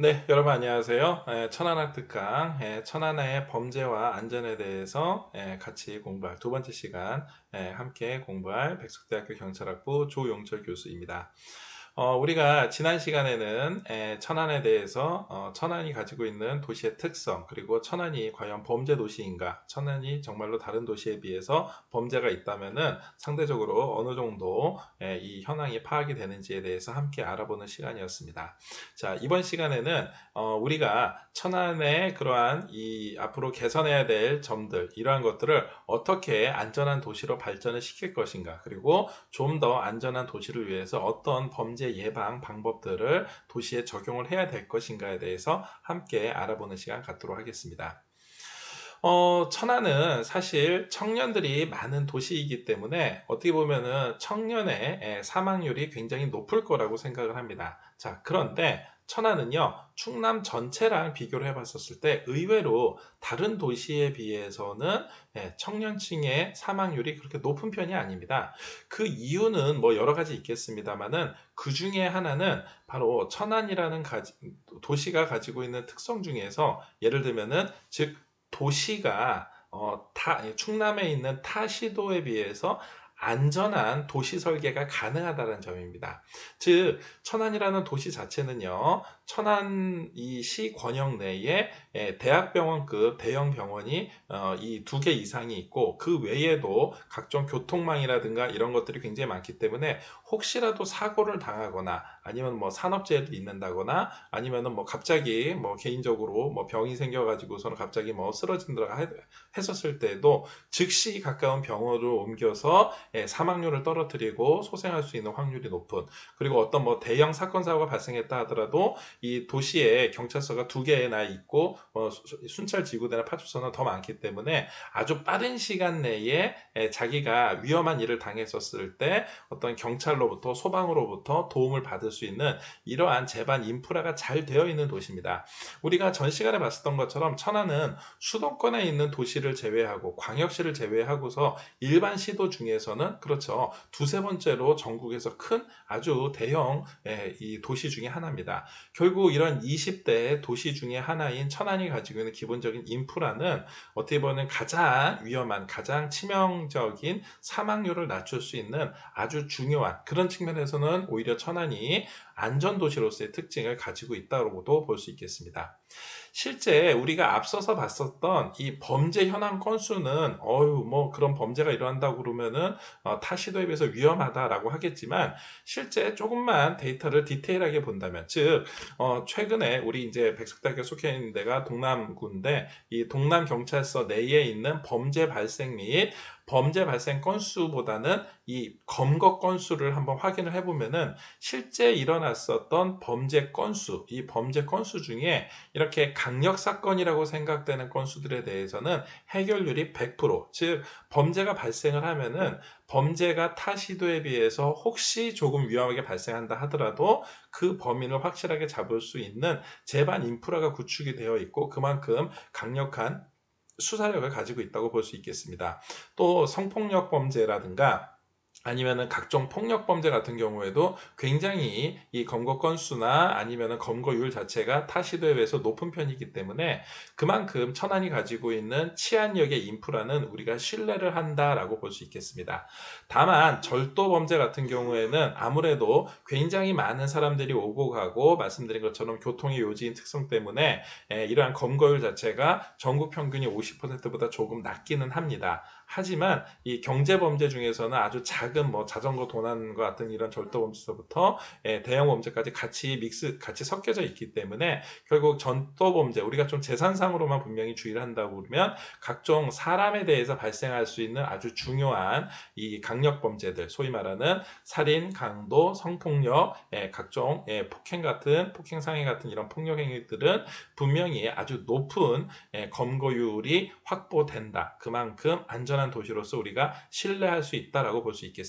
네, 여러분 안녕하세요. 예, 천안학 특강 예, 천안의 범죄와 안전에 대해서 예, 같이 공부할 두 번째 시간 함께 공부할 백석대학교 경찰학부 조용철 교수입니다. 어, 우리가 지난 시간에는 에, 천안에 대해서 어, 천안이 가지고 있는 도시의 특성 그리고 천안이 과연 범죄 도시인가 천안이 정말로 다른 도시에 비해서 범죄가 있다면은 상대적으로 어느 정도 에, 이 현황이 파악이 되는지에 대해서 함께 알아보는 시간이었습니다. 자 이번 시간에는 어, 우리가 천안의 그러한 이 앞으로 개선해야 될 점들 이러한 것들을 어떻게 안전한 도시로 발전을 시킬 것인가 그리고 좀 더 안전한 도시를 위해서 어떤 범죄 예방 방법들을 도시에 적용을 해야 될 것인가에 대해서 함께 알아보는 시간 갖도록 하겠습니다. 어, 천안은 사실 청년들이 많은 도시이기 때문에 어떻게 보면은 청년의 사망률이 굉장히 높을 거라고 생각을 합니다. 자, 그런데 천안은요, 충남 전체랑 비교를 해봤었을 때 의외로 다른 도시에 비해서는 예, 청년층의 사망률이 그렇게 높은 편이 아닙니다. 그 이유는 뭐 여러 가지 있겠습니다만은 그 중에 하나는 바로 천안이라는 도시가 가지고 있는 특성 중에서 예를 들면은 즉 도시가 어, 타, 충남에 있는 타 시도에 비해서 안전한 도시 설계가 가능하다는 점입니다. 즉 천안이라는 도시 자체는요. 천안 이 시 권역 내에 예, 대학병원급 대형 병원이 어, 이두 개 이상이 있고 그 외에도 각종 교통망이라든가 이런 것들이 굉장히 많기 때문에 혹시라도 사고를 당하거나 아니면 뭐 산업재해를 입는다거나 아니면은 뭐 갑자기 뭐 개인적으로 뭐 병이 생겨가지고서는 갑자기 뭐 쓰러진다가 했었을 때도 즉시 가까운 병원으로 옮겨서 예, 사망률을 떨어뜨리고 소생할 수 있는 확률이 높은 그리고 어떤 뭐 대형 사건 사고가 발생했다 하더라도 이 도시에 경찰서가 두 개나 있고 어, 순찰 지구대나 파출소는 더 많기 때문에 아주 빠른 시간 내에 예, 자기가 위험한 일을 당했었을 때 어떤 경찰로부터 소방으로부터 도움을 받을 수 있는 이러한 재반 인프라가 잘 되어 있는 도시입니다. 우리가 전 시간에 봤었던 것처럼 천안은 수도권에 있는 도시를 제외하고 광역시를 제외하고서 일반 시도 중에서는 그렇죠 두세 번째로 전국에서 큰 아주 대형 예, 이 도시 중에 하나입니다. 결국 이런 20대 도시 중에 하나인 천안이 가지고 있는 기본적인 인프라는 어떻게 보면 가장 위험한 가장 치명적인 사망률을 낮출 수 있는 아주 중요한 그런 측면에서는 오히려 천안이 안전도시로서의 특징을 가지고 있다고도 볼 수 있겠습니다. 실제 우리가 앞서서 봤었던 이 범죄 현황 건수는 어유 뭐 그런 범죄가 일어난다고 그러면은 어, 타 시도에 비해서 위험하다라고 하겠지만 실제 조금만 데이터를 디테일하게 본다면 즉 어, 최근에 우리 이제 백석대학교 속해 있는 데가 동남구인데 이 동남 경찰서 내에 있는 범죄 발생 및 범죄 발생 건수보다는 이 검거 건수를 한번 확인을 해보면은 실제 일어났었던 범죄 건수, 이 범죄 건수 중에 이렇게 강력 사건이라고 생각되는 건수들에 대해서는 해결률이 100%, 즉 범죄가 발생을 하면은 범죄가 타 시도에 비해서 혹시 조금 위험하게 발생한다 하더라도 그 범인을 확실하게 잡을 수 있는 재반 인프라가 구축이 되어 있고 그만큼 강력한 수사력을 가지고 있다고 볼 수 있겠습니다. 또 성폭력 범죄라든가 아니면은 각종 폭력 범죄 같은 경우에도 굉장히 이 검거 건수나 아니면은 검거율 자체가 타 시도에 비해서 높은 편이기 때문에 그만큼 천안이 가지고 있는 치안력의 인프라는 우리가 신뢰를 한다라고 볼 수 있겠습니다. 다만 절도 범죄 같은 경우에는 아무래도 굉장히 많은 사람들이 오고 가고 말씀드린 것처럼 교통의 요지인 특성 때문에 이러한 검거율 자체가 전국 평균이 50%보다 조금 낮기는 합니다. 하지만 이 경제 범죄 중에서는 아주 작은 뭐 자전거 도난과 같은 이런 절도 범죄서부터 예, 대형 범죄까지 같이 믹스 같이 섞여져 있기 때문에 결국 전도 범죄 우리가 좀 재산상으로만 분명히 주의를 한다고 그러면 각종 사람에 대해서 발생할 수 있는 아주 중요한 이 강력 범죄들 소위 말하는 살인, 강도, 성폭력, 예, 각종 예, 폭행 같은 폭행 상해 같은 이런 폭력 행위들은 분명히 아주 높은 예, 검거율이 확보된다. 그만큼 안전 안전한 도시로서 우리가 신뢰할 수 있다라고 볼 수 있겠습니다.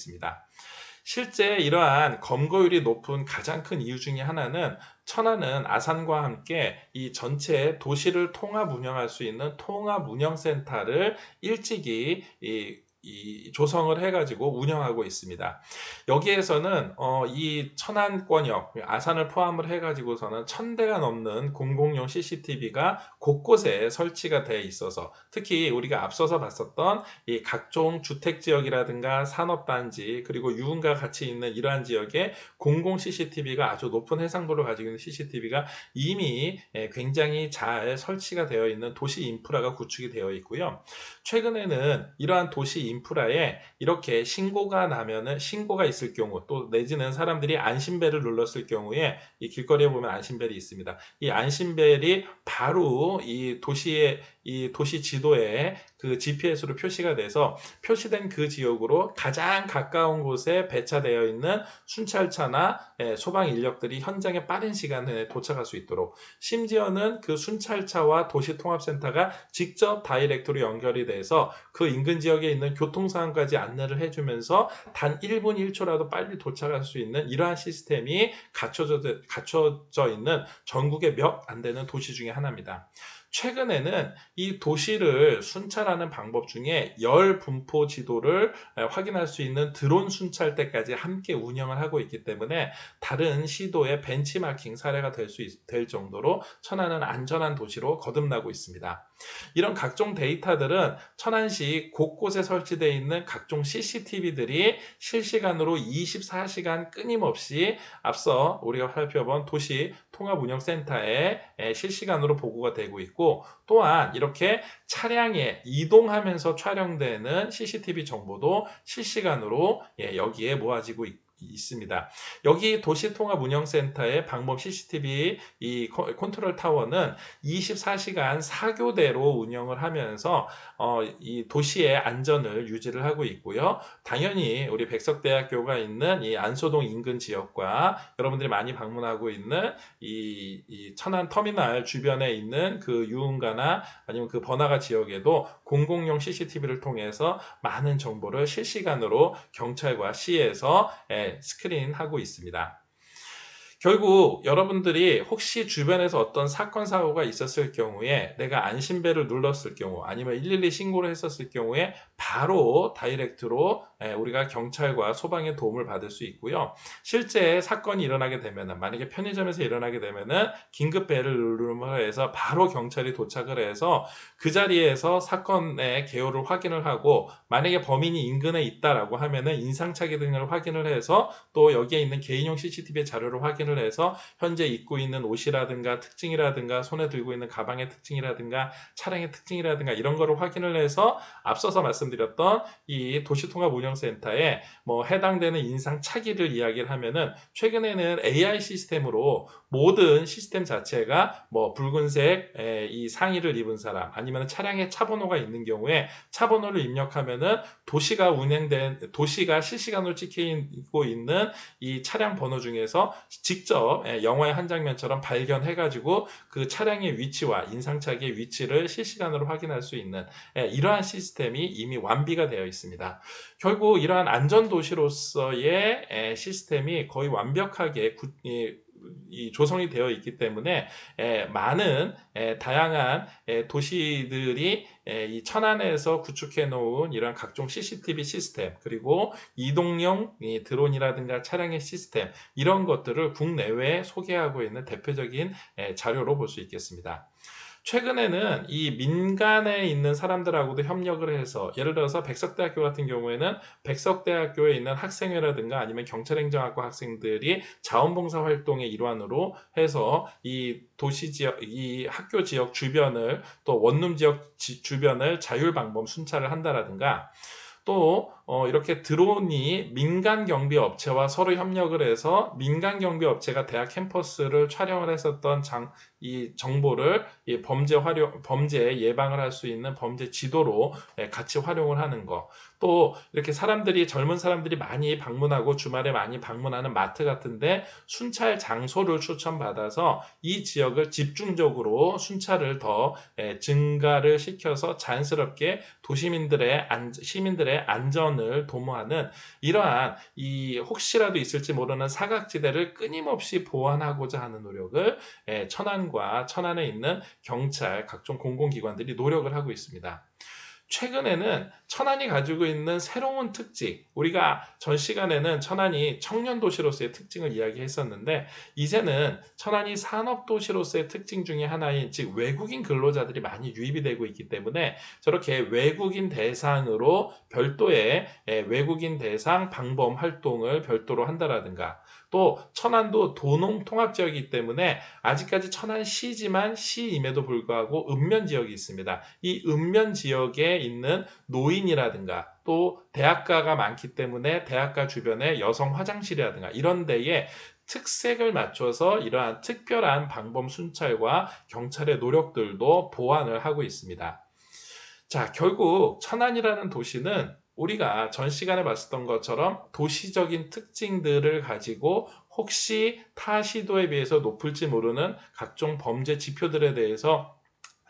실제 이러한 검거율이 높은 가장 큰 이유 중에 하나는 천안은 아산과 함께 이 전체 도시를 통합 운영할 수 있는 통합 운영센터를 일찍이 이 이 조성을 해가지고 운영하고 있습니다. 여기에서는 어, 이 천안권역 아산을 포함을 해가지고서는 천 대가 넘는 공공용 CCTV가 곳곳에 설치가 돼 있어서 특히 우리가 앞서서 봤었던 이 각종 주택 지역이라든가 산업단지 그리고 유흥과 같이 있는 이러한 지역에 공공 CCTV가 아주 높은 해상도를 가지고 있는 CCTV가 이미 예, 굉장히 잘 설치가 되어 있는 도시 인프라가 구축이 되어 있고요. 최근에는 이러한 도시 인프라에 이렇게 신고가 나면은 신고가 있을 경우 또 내지는 사람들이 안심벨을 눌렀을 경우에 이 길거리에 보면 안심벨이 있습니다. 이 안심벨이 바로 이 도시의 이 도시 지도에 그 GPS로 표시가 돼서 표시된 그 지역으로 가장 가까운 곳에 배차되어 있는 순찰차나 예, 소방 인력들이 현장에 빠른 시간에 도착할 수 있도록 심지어는 그 순찰차와 도시통합센터가 직접 다이렉트로 연결이 돼서 그 인근 지역에 있는 교통 상황까지 안내를 해주면서 단 1분 1초라도 빨리 도착할 수 있는 이러한 시스템이 갖춰져, 갖춰져 있는 전국의 몇 안 되는 도시 중에 하나입니다. 최근에는 이 도시를 순찰하는 방법 중에 열 분포 지도를 확인할 수 있는 드론 순찰대까지 함께 운영을 하고 있기 때문에 다른 시도의 벤치마킹 사례가 될 수 될 정도로 천안은 안전한 도시로 거듭나고 있습니다. 이런 각종 데이터들은 천안시 곳곳에 설치되어 있는 각종 CCTV들이 실시간으로 24시간 끊임없이 앞서 우리가 살펴본 도시 통합운영센터에 실시간으로 보고가 되고 있고 또한 이렇게 차량에 이동하면서 촬영되는 CCTV 정보도 실시간으로 예, 여기에 모아지고 있고 있습니다. 여기 도시통합운영센터의 방범 CCTV 이 컨트롤 타워는 24시간 4교대로 운영을 하면서 어, 이 도시의 안전을 유지를 하고 있고요. 당연히 우리 백석대학교가 있는 이 안소동 인근 지역과 여러분들이 많이 방문하고 있는 이, 이 천안 터미널 주변에 있는 그 유흥가나 아니면 그 번화가 지역에도 공공용 CCTV를 통해서 많은 정보를 실시간으로 경찰과 시에서 에, 스크린하고 있습니다. 결국 여러분들이 혹시 주변에서 어떤 사건 사고가 있었을 경우에 내가 안심벨을 눌렀을 경우 아니면 112 신고를 했었을 경우에 바로 다이렉트로 예, 우리가 경찰과 소방의 도움을 받을 수 있고요. 실제 사건이 일어나게 되면 만약에 편의점에서 일어나게 되면은 긴급벨을 누르면 해서 바로 경찰이 도착을 해서 그 자리에서 사건의 개요를 확인을 하고 만약에 범인이 인근에 있다라고 하면은 인상착의 등을 확인을 해서 또 여기에 있는 개인용 CCTV 자료를 확인을 해서 현재 입고 있는 옷이라든가 특징이라든가 손에 들고 있는 가방의 특징이라든가 차량의 특징이라든가 이런 거를 확인을 해서 앞서서 말씀드렸던 이 도시통합 운영 운영센터에 뭐 해당되는 인상 차기를 이야기를 하면은 최근에는 AI 시스템으로 모든 시스템 자체가 뭐 붉은색 이 상의를 입은 사람 아니면 차량에 차 번호가 있는 경우에 차 번호를 입력하면은 도시가 운행된 도시가 실시간으로 찍히고 있는 이 차량 번호 중에서 직접 영화의 한 장면처럼 발견해 가지고 그 차량의 위치와 인상착의 위치를 실시간으로 확인할 수 있는 이러한 시스템이 이미 완비가 되어 있습니다. 결국 이러한 안전 도시로서의 시스템이 거의 완벽하게 조성이 되어 있기 때문에 에, 많은 에, 다양한 에, 도시들이 이 천안에서 구축해 놓은 이런 각종 CCTV 시스템 그리고 이동용 이 드론이라든가 차량의 시스템 이런 것들을 국내외에 소개하고 있는 대표적인 자료로 볼 수 있겠습니다. 최근에는 이 민간에 있는 사람들하고도 협력을 해서 예를 들어서 백석대학교 같은 경우에는 백석대학교에 있는 학생회라든가 아니면 경찰행정학과 학생들이 자원봉사 활동의 일환으로 해서 이 도시 지역, 이 학교 지역 주변을 또 원룸 지역 지, 주변을 자율방범 순찰을 한다라든가 또 어, 이렇게 드론이 민간 경비 업체와 서로 협력을 해서 민간 경비 업체가 대학 캠퍼스를 촬영을 했었던 장, 이 정보를 이 범죄 활용, 범죄 예방을 할 수 있는 범죄 지도로 예, 같이 활용을 하는 거. 또 이렇게 사람들이 젊은 사람들이 많이 방문하고 주말에 많이 방문하는 마트 같은데 순찰 장소를 추천받아서 이 지역을 집중적으로 순찰을 더 예, 증가를 시켜서 자연스럽게 도시민들의 안, 시민들의 안전 을 도모하는 이러한 이 혹시라도 있을지 모르는 사각지대를 끊임없이 보완하고자 하는 노력을 예, 천안 천안과 천안에 있는 경찰, 각종 공공기관들이 노력을 하고 있습니다. 최근에는 천안이 가지고 있는 새로운 특징, 우리가 전 시간에는 천안이 청년 도시로서의 특징을 이야기했었는데 이제는 천안이 산업 도시로서의 특징 중에 하나인 즉 외국인 근로자들이 많이 유입이 되고 있기 때문에 저렇게 외국인 대상으로 별도의 예, 외국인 대상 방범 활동을 별도로 한다라든가 또 천안도 도농 통합 지역이기 때문에 아직까지 천안시지만 시임에도 불구하고 읍면 지역이 있습니다. 이 읍면 지역에 있는 노인이라든가 또 대학가가 많기 때문에 대학가 주변에 여성 화장실이라든가 이런 데에 특색을 맞춰서 이러한 특별한 방범 순찰과 경찰의 노력들도 보완을 하고 있습니다. 자, 결국 천안이라는 도시는 우리가 전 시간에 봤었던 것처럼 도시적인 특징들을 가지고 혹시 타 시도에 비해서 높을지 모르는 각종 범죄 지표들에 대해서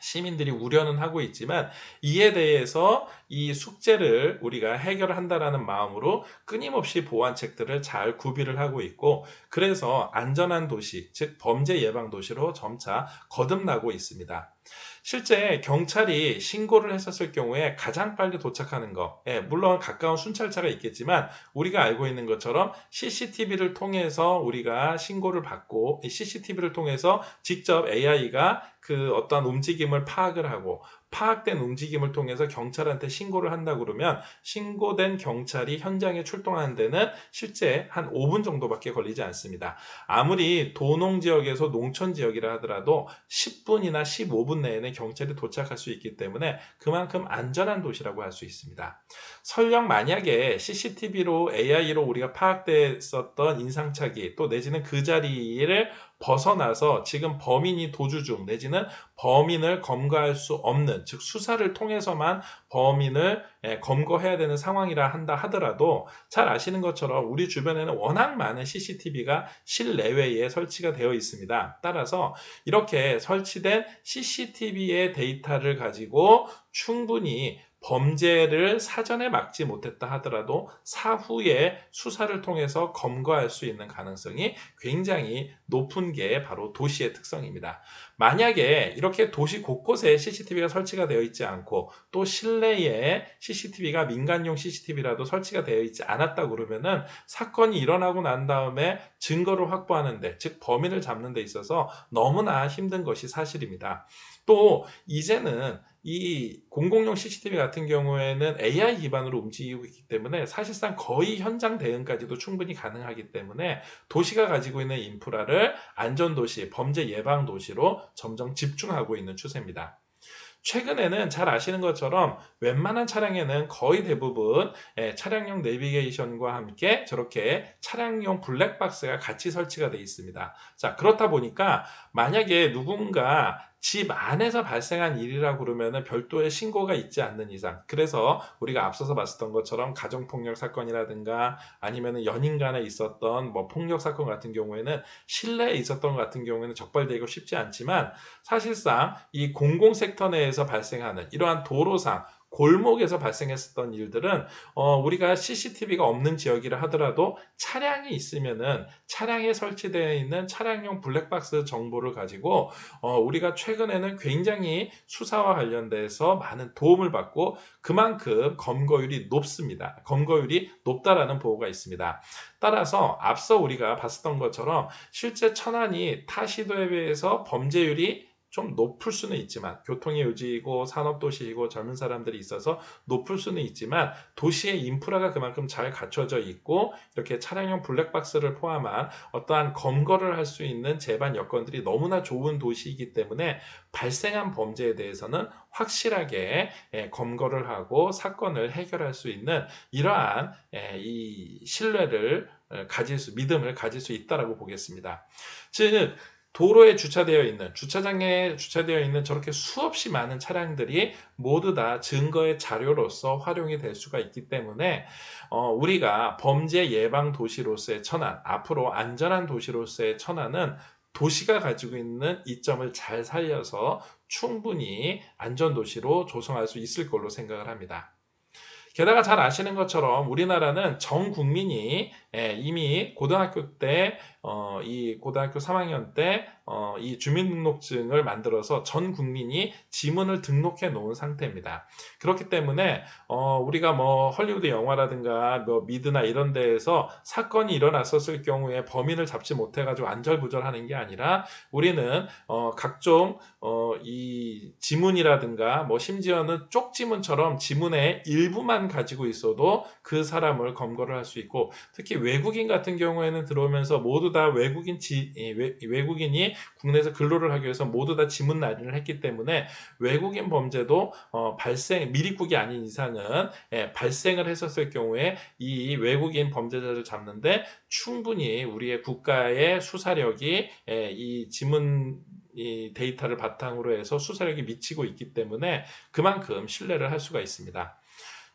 시민들이 우려는 하고 있지만 이에 대해서 이 숙제를 우리가 해결한다라는 마음으로 끊임없이 보완책들을 잘 구비를 하고 있고 그래서 안전한 도시, 즉 범죄 예방 도시로 점차 거듭나고 있습니다. 실제 경찰이 신고를 했었을 경우에 가장 빨리 도착하는 거, 예, 물론 가까운 순찰차가 있겠지만 우리가 알고 있는 것처럼 CCTV를 통해서 우리가 신고를 받고 CCTV를 통해서 직접 AI가 그 어떠한 움직임을 파악을 하고 파악된 움직임을 통해서 경찰한테 신고를 한다 그러면 신고된 경찰이 현장에 출동하는 데는 실제 한 5분 정도밖에 걸리지 않습니다. 아무리 도농 지역에서 농촌 지역이라 하더라도 10분이나 15분 내에는 경찰이 도착할 수 있기 때문에 그만큼 안전한 도시라고 할 수 있습니다. 설령 만약에 CCTV로 AI로 우리가 파악됐었던 인상착의 또 내지는 그 자리를 벗어나서 지금 범인이 도주 중 내지는 범인을 검거할 수 없는 즉 수사를 통해서만 범인을 예, 검거해야 되는 상황이라 한다 하더라도 잘 아시는 것처럼 우리 주변에는 워낙 많은 CCTV가 실내외에 설치가 되어 있습니다. 따라서 이렇게 설치된 CCTV의 데이터를 가지고 충분히 범죄를 사전에 막지 못했다 하더라도 사후에 수사를 통해서 검거할 수 있는 가능성이 굉장히 높은 게 바로 도시의 특성입니다. 만약에 이렇게 도시 곳곳에 CCTV가 설치가 되어 있지 않고 또 실내에 CCTV가 민간용 CCTV라도 설치가 되어 있지 않았다 그러면은 사건이 일어나고 난 다음에 증거를 확보하는데 즉 범인을 잡는 데 있어서 너무나 힘든 것이 사실입니다. 또 이제는 이 공공용 CCTV 같은 경우에는 AI 기반으로 움직이고 있기 때문에 사실상 거의 현장 대응까지도 충분히 가능하기 때문에 도시가 가지고 있는 인프라를 안전도시, 범죄 예방 도시로 점점 집중하고 있는 추세입니다. 최근에는 잘 아시는 것처럼 웬만한 차량에는 거의 대부분 예, 차량용 내비게이션과 함께 저렇게 차량용 블랙박스가 같이 설치가 되어 있습니다. 자, 그렇다 보니까 만약에 누군가 집 안에서 발생한 일이라 그러면은 별도의 신고가 있지 않는 이상 그래서 우리가 앞서서 봤었던 것처럼 가정폭력 사건이라든가 아니면은 연인 간에 있었던 뭐 폭력 사건 같은 경우에는 실내에 있었던 것 같은 경우에는 적발되기가 쉽지 않지만 사실상 이 공공 섹터 내에서 발생하는 이러한 도로상 골목에서 발생했었던 일들은 어, 우리가 CCTV가 없는 지역이라 하더라도 차량이 있으면은 차량에 설치되어 있는 차량용 블랙박스 정보를 가지고 어, 우리가 최근에는 굉장히 수사와 관련돼서 많은 도움을 받고 그만큼 검거율이 높습니다. 검거율이 높다라는 보고가 있습니다. 따라서 앞서 우리가 봤었던 것처럼 실제 천안이 타 시도에 비해서 범죄율이 좀 높을 수는 있지만 교통의 요지이고 산업도시이고 젊은 사람들이 있어서 높을 수는 있지만 도시의 인프라가 그만큼 잘 갖춰져 있고 이렇게 차량용 블랙박스를 포함한 어떠한 검거를 할 수 있는 제반 여건들이 너무나 좋은 도시이기 때문에 발생한 범죄에 대해서는 확실하게 예, 검거를 하고 사건을 해결할 수 있는 이러한 예, 이 신뢰를 어, 가질 수 믿음을 가질 수 있다라고 보겠습니다. 즉 도로에 주차되어 있는 주차장에 주차되어 있는 저렇게 수없이 많은 차량들이 모두 다 증거의 자료로서 활용이 될 수가 있기 때문에 어, 우리가 범죄 예방 도시로서의 천안 앞으로 안전한 도시로서의 천안은 도시가 가지고 있는 이점을 잘 살려서 충분히 안전 도시로 조성할 수 있을 걸로 생각을 합니다. 게다가 잘 아시는 것처럼 우리나라는 전 국민이 예, 이미 고등학교 때 어, 이 고등학교 3학년 때 어, 이 주민등록증을 만들어서 전 국민이 지문을 등록해 놓은 상태입니다. 그렇기 때문에 어, 우리가 뭐 헐리우드 영화라든가 뭐 미드나 이런 데에서 사건이 일어났었을 경우에 범인을 잡지 못해가지고 안절부절 하는 게 아니라 우리는 어, 각종 어, 이 지문이라든가 뭐 심지어는 쪽지문처럼 지문의 일부만 가지고 있어도 그 사람을 검거를 할 수 있고 특히 외국인 같은 경우에는 들어오면서 모두 다 외국인 지, 외, 외국인이 국내에서 근로를 하기 위해서 모두 다 지문 날인을 했기 때문에 외국인 범죄도 어, 발생 미리국이 아닌 이상은 예, 발생을 했었을 경우에 이 외국인 범죄자를 잡는데 충분히 우리의 국가의 수사력이 예, 이 지문 이 데이터를 바탕으로 해서 수사력이 미치고 있기 때문에 그만큼 신뢰를 할 수가 있습니다.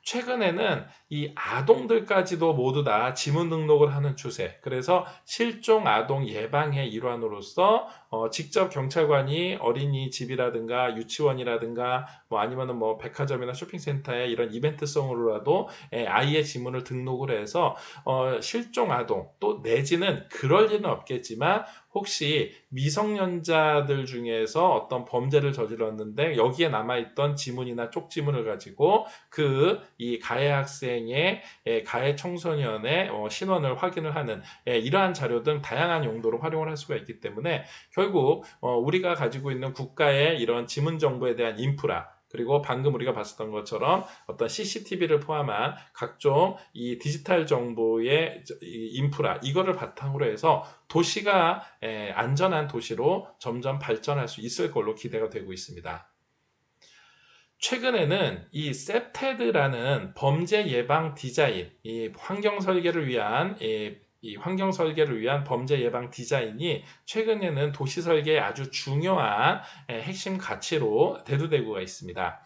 최근에는 이 아동들까지도 모두 다 지문 등록을 하는 추세. 그래서 실종 아동 예방의 일환으로서 어, 직접 경찰관이 어린이 집이라든가 유치원이라든가 뭐 아니면은 뭐 백화점이나 쇼핑센터에 이런 이벤트성으로라도 예, 아이의 지문을 등록을 해서 어, 실종 아동 또 내지는 그럴 리는 없겠지만 혹시 미성년자들 중에서 어떤 범죄를 저질렀는데 여기에 남아있던 지문이나 쪽지문을 가지고 그 이 가해 학생의 예, 가해 청소년의 어, 신원을 확인을 하는 예, 이러한 자료 등 다양한 용도로 활용을 할 수가 있기 때문에 결국 어, 우리가 가지고 있는 국가의 이런 지문 정보에 대한 인프라 그리고 방금 우리가 봤었던 것처럼 어떤 CCTV를 포함한 각종 이 디지털 정보의 인프라 이거를 바탕으로 해서 도시가 안전한 도시로 점점 발전할 수 있을 걸로 기대가 되고 있습니다. 최근에는 이 세테드라는 범죄 예방 디자인, 이 환경 설계를 위한 이, 이 환경 설계를 위한 범죄 예방 디자인이 최근에는 도시 설계의 아주 중요한 핵심 가치로 대두되고 있습니다.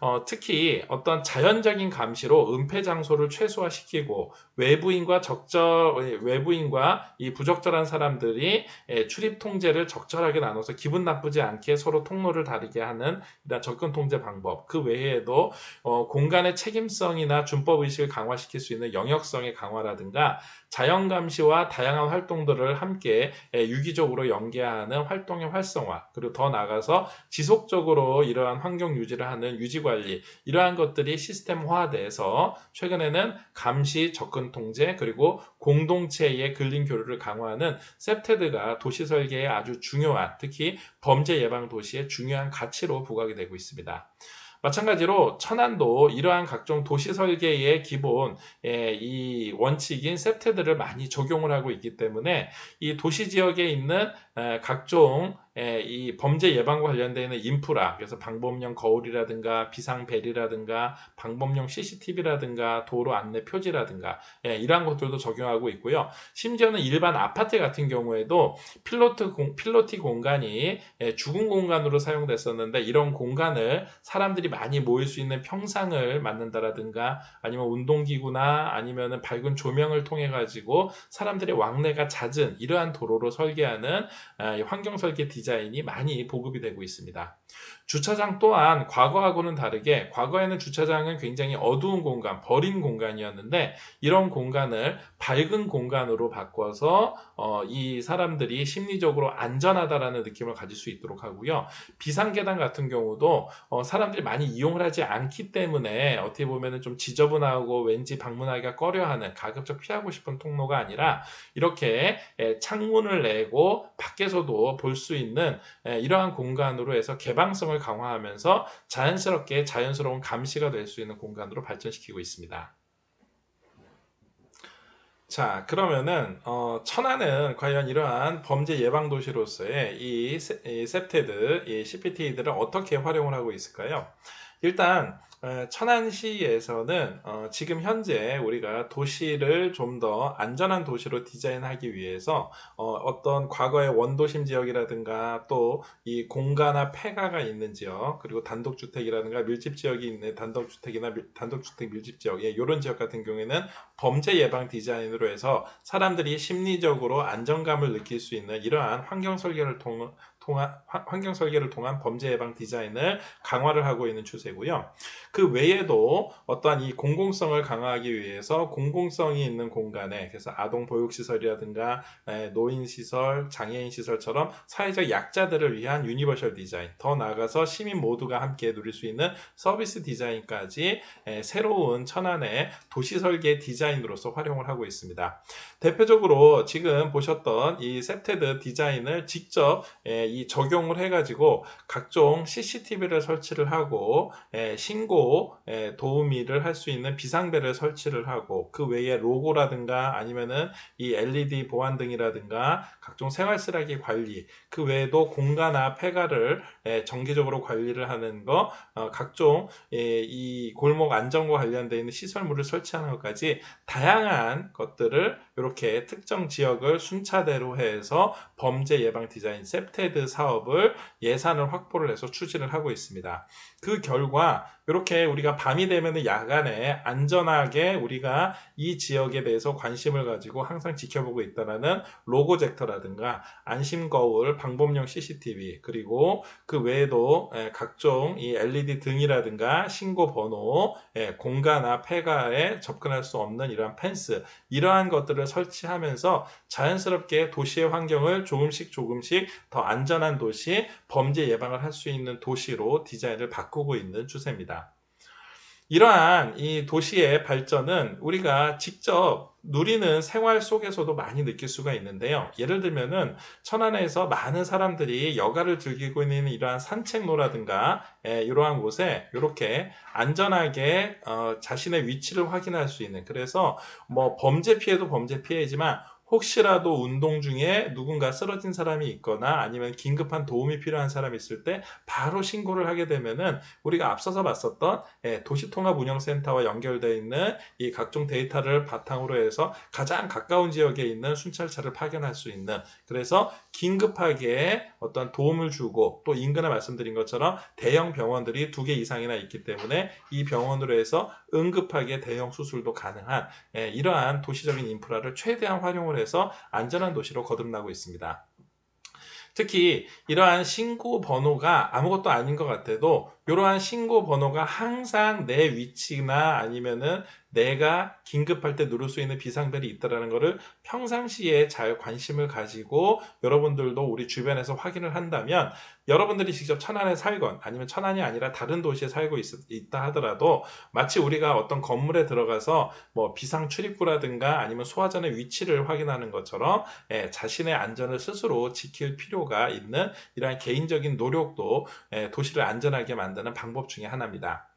어, 특히 어떤 자연적인 감시로 은폐 장소를 최소화시키고 외부인과 적절 외부인과 이 부적절한 사람들이 출입 통제를 적절하게 나눠서 기분 나쁘지 않게 서로 통로를 다르게 하는 이런 접근 통제 방법. 그 외에도 어, 공간의 책임성이나 준법 의식을 강화시킬 수 있는 영역성의 강화라든가 자연 감시와 다양한 활동들을 함께 유기적으로 연계하는 활동의 활성화 그리고 더 나아가서 지속적으로 이러한 환경 유지를 하는 유지 관리 이러한 것들이 시스템화돼서 최근에는 감시 접근 통제 그리고 공동체의 근린 교류를 강화하는 셉테드가 도시 설계에 아주 중요한 특히 범죄 예방 도시의 중요한 가치로 부각이 되고 있습니다. 마찬가지로 천안도 이러한 각종 도시 설계의 기본 예, 이 원칙인 세트들을 많이 적용을 하고 있기 때문에 이 도시 지역에 있는 각종 이 범죄 예방과 관련되어 있는 인프라, 그래서 방범용 거울이라든가 비상벨이라든가 방범용 CCTV라든가 도로 안내 표지라든가 이러한 것들도 적용하고 있고요. 심지어는 일반 아파트 같은 경우에도 필로트 공, 필로티 공간이 죽은 공간으로 사용됐었는데 이런 공간을 사람들이 많이 모일 수 있는 평상을 만든다라든가 아니면 운동기구나 아니면 밝은 조명을 통해 가지고 사람들의 왕래가 잦은 이러한 도로로 설계하는 아, 환경 설계 디자인 이 많이 보급이 되고 있습니다. 주차장 또한 과거하고는 다르게 과거에는 주차장은 굉장히 어두운 공간, 버린 공간이었는데 이런 공간을 밝은 공간으로 바꿔서 어, 이 사람들이 심리적으로 안전하다라는 느낌을 가질 수 있도록 하고요. 비상계단 같은 경우도 어, 사람들이 많이 이용을 하지 않기 때문에 어떻게 보면 좀 지저분하고 왠지 방문하기가 꺼려하는 가급적 피하고 싶은 통로가 아니라 이렇게 창문을 내고 밖에서도 볼 수 있는 이러한 공간으로 해서 개방성을 강화하면서 자연스럽게 자연스러운 감시가 될 수 있는 공간으로 발전시키고 있습니다. 자, 그러면은 어, 천안은 과연 이러한 범죄 예방 도시로서의 이, 이 셉테드, 이 CPT들을 어떻게 활용을 하고 있을까요? 일단 천안시에서는 어, 지금 현재 우리가 도시를 좀 더 안전한 도시로 디자인하기 위해서 어, 떤 과거의 원도심 지역이라든가 또 이 공가나 폐가가 있는 지역 그리고 단독주택이라든가 밀집 지역이 있는 단독주택이나 밀, 단독주택 밀집 지역 예, 이런 지역 같은 경우에는 범죄 예방 디자인으로 해서 사람들이 심리적으로 안정감을 느낄 수 있는 이러한 환경 설계를 통, 통한 화- 환경 설계를 통한 범죄 예방 디자인을 강화를 하고 있는 추세고요. 그 외에도 어떠한 이 공공성을 강화하기 위해서 공공성이 있는 공간에 그래서 아동 보육 시설이라든가 에, 노인 시설, 장애인 시설처럼 사회적 약자들을 위한 유니버셜 디자인, 더 나아가서 시민 모두가 함께 누릴 수 있는 서비스 디자인까지 에, 새로운 천안의 도시 설계 디자인으로서 활용을 하고 있습니다. 대표적으로 지금 보셨던 이 셉테드 디자인을 직접 에, 이 적용을 해가지고 각종 CCTV를 설치를 하고 에, 신고 에, 도우미를 할 수 있는 비상벨을 설치를 하고 그 외에 로고라든가 아니면은 이 LED 보안등이라든가 각종 생활 쓰레기 관리 그 외에도 공간화 폐가를 에, 정기적으로 관리를 하는 거 어, 각종 에, 이 골목 안전과 관련되어 있는 시설물을 설치하는 것까지 다양한 것들을 이렇게 특정 지역을 순차대로 해서 범죄 예방 디자인 셉테드 사업을 예산을 확보를 해서 추진을 하고 있습니다. 그 결과 이렇게 우리가 밤이 되면 야간에 안전하게 우리가 이 지역에 대해서 관심을 가지고 항상 지켜보고 있다라는 로고젝터라든가 안심 거울, 방범용 CCTV 그리고 그 외에도 에, 각종 이 LED 등이라든가 신고 번호, 에, 공간화 폐가에 접근할 수 없는 이러한 펜스 이러한 것들을 설치하면서 자연스럽게 도시의 환경을 조금씩 조금씩 더 안전한 도시, 범죄 예방을 할 수 있는 도시로 디자인을 바꾸고 있는 추세입니다. 이러한 이 도시의 발전은 우리가 직접 누리는 생활 속에서도 많이 느낄 수가 있는데요. 예를 들면은 천안에서 많은 사람들이 여가를 즐기고 있는 이러한 산책로라든가 에, 이러한 곳에 이렇게 안전하게 어, 자신의 위치를 확인할 수 있는 그래서 뭐 범죄 피해도 범죄 피해지만 혹시라도 운동 중에 누군가 쓰러진 사람이 있거나 아니면 긴급한 도움이 필요한 사람이 있을 때 바로 신고를 하게 되면은 우리가 앞서서 봤었던 예, 도시통합운영센터와 연결되어 있는 이 각종 데이터를 바탕으로 해서 가장 가까운 지역에 있는 순찰차를 파견할 수 있는 그래서 긴급하게 어떤 도움을 주고 또 인근에 말씀드린 것처럼 대형 병원들이 두 개 이상이나 있기 때문에 이 병원으로 해서 응급하게 대형 수술도 가능한 예, 이러한 도시적인 인프라를 최대한 활용을 해서 안전한 도시로 거듭나고 있습니다. 특히 이러한 신고 번호가 아무것도 아닌 것 같아도 이러한 신고 번호가 항상 내 위치나 아니면은 내가 긴급할 때 누를 수 있는 비상벨이 있다라는 것을 평상시에 잘 관심을 가지고 여러분들도 우리 주변에서 확인을 한다면 여러분들이 직접 천안에 살건 아니면 천안이 아니라 다른 도시에 살고 있, 다 하더라도 마치 우리가 어떤 건물에 들어가서 뭐 비상 출입구라든가 아니면 소화전의 위치를 확인하는 것처럼 예, 자신의 안전을 스스로 지킬 필요가 있는 이러한 개인적인 노력도 예, 도시를 안전하게 만드는 방법 중에 하나입니다.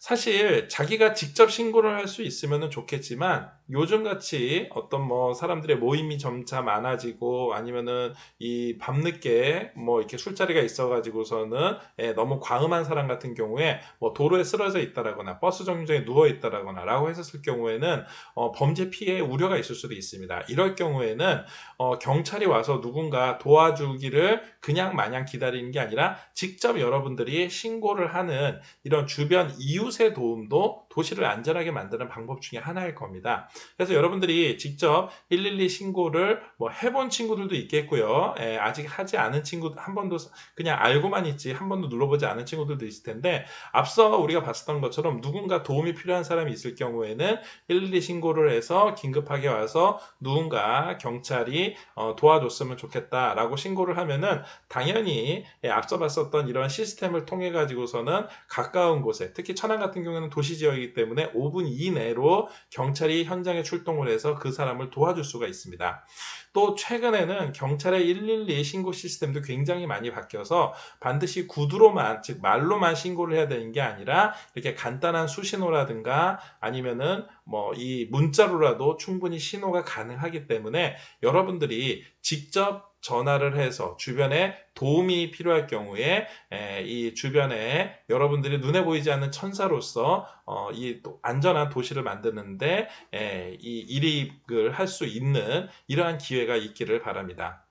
사실 자기가 직접 신고를 할 수 있으면 좋겠지만 요즘 같이 어떤 뭐 사람들의 모임이 점차 많아지고 아니면은 이 밤늦게 뭐 이렇게 술자리가 있어가지고서는 예, 너무 과음한 사람 같은 경우에 뭐 도로에 쓰러져 있다라거나 버스 정류장에 누워 있다라거나 라고 했었을 경우에는 어, 범죄 피해 우려가 있을 수도 있습니다. 이럴 경우에는 어, 경찰이 와서 누군가 도와주기를 그냥 마냥 기다리는 게 아니라 직접 여러분들이 신고를 하는 이런 주변 이웃 의 도움도 도시를 안전하게 만드는 방법 중에 하나일 겁니다. 그래서 여러분들이 직접 112 신고를 뭐 해본 친구들도 있겠고요. 에, 아직 하지 않은 친구 한 번도 그냥 알고만 있지 한 번도 눌러보지 않은 친구들도 있을 텐데 앞서 우리가 봤었던 것처럼 누군가 도움이 필요한 사람이 있을 경우에는 112 신고를 해서 긴급하게 와서 누군가 경찰이 어, 도와줬으면 좋겠다라고 신고를 하면은 당연히 예, 앞서 봤었던 이런 시스템을 통해 가지고서는 가까운 곳에 특히 천안 같은 경우에는 도시 지역이기 때문에 5분 이내로 경찰이 현장에 출동을 해서 그 사람을 도와줄 수가 있습니다. 또 최근에는 경찰의 112 신고 시스템도 굉장히 많이 바뀌어서 반드시 구두로만 즉 말로만 신고를 해야 되는 게 아니라 이렇게 간단한 수신호라든가 아니면은 뭐 이 문자로라도 충분히 신호가 가능하기 때문에 여러분들이 직접 전화를 해서 주변에 도움이 필요할 경우에 이 주변에 여러분들이 눈에 보이지 않는 천사로서 어, 이 안전한 도시를 만드는데 이 일입을 할 수 있는 이러한 기회가 있기를 바랍니다.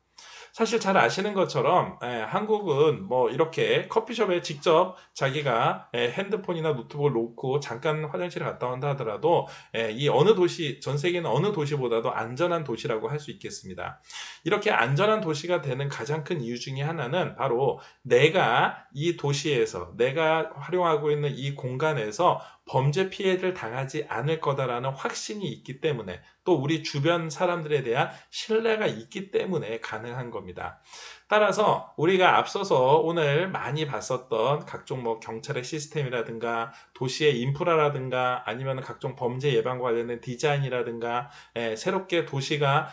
사실 잘 아시는 것처럼 예, 한국은 뭐 이렇게 커피숍에 직접 자기가 예, 핸드폰이나 노트북을 놓고 잠깐 화장실에 갔다 온다 하더라도 예, 이 어느 도시 전 세계는 어느 도시보다도 안전한 도시라고 할 수 있겠습니다. 이렇게 안전한 도시가 되는 가장 큰 이유 중에 하나는 바로 내가 이 도시에서 내가 활용하고 있는 이 공간에서 범죄 피해를 당하지 않을 거다라는 확신이 있기 때문에 또 우리 주변 사람들에 대한 신뢰가 있기 때문에 가능한 겁니다. 따라서 우리가 앞서서 오늘 많이 봤었던 각종 뭐 경찰의 시스템이라든가 도시의 인프라라든가 아니면 각종 범죄 예방과 관련된 디자인이라든가 에, 새롭게 도시가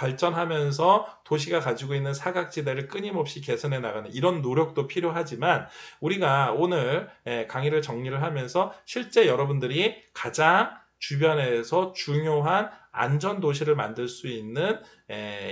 발전하면서 도시가 가지고 있는 사각지대를 끊임없이 개선해 나가는 이런 노력도 필요하지만 우리가 오늘 예, 강의를 정리를 하면서 실제 여러분들이 가장 주변에서 중요한 안전 도시를 만들 수 있는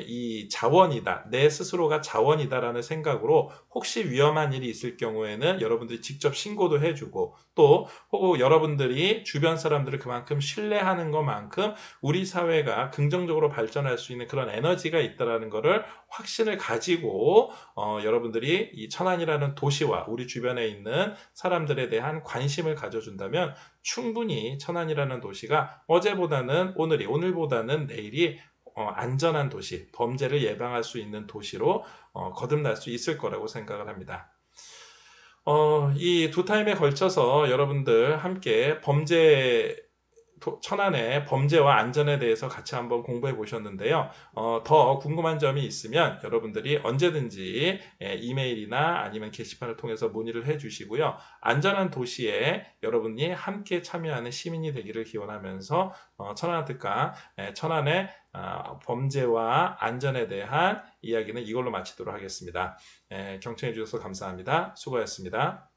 이 자원이다. 내 스스로가 자원이다라는 생각으로 혹시 위험한 일이 있을 경우에는 여러분들이 직접 신고도 해주고 또 혹은 여러분들이 주변 사람들을 그만큼 신뢰하는 것만큼 우리 사회가 긍정적으로 발전할 수 있는 그런 에너지가 있다라는 것을 확신을 가지고 어, 여러분들이 이 천안이라는 도시와 우리 주변에 있는 사람들에 대한 관심을 가져준다면 충분히 천안이라는 도시가 어제보다는 오늘이 오늘보다는 내일이 어, 안전한 도시, 범죄를 예방할 수 있는 도시로 어, 거듭날 수 있을 거라고 생각을 합니다. 어, 이 두 타임에 걸쳐서 여러분들 함께 범죄 천안의 범죄와 안전에 대해서 같이 한번 공부해 보셨는데요. 어, 더 궁금한 점이 있으면 여러분들이 언제든지 예, 이메일이나 아니면 게시판을 통해서 문의를 해 주시고요. 안전한 도시에 여러분이 함께 참여하는 시민이 되기를 기원하면서 어, 천안 특강 예, 천안의 어, 범죄와 안전에 대한 이야기는 이걸로 마치도록 하겠습니다. 예, 경청해 주셔서 감사합니다. 수고하셨습니다.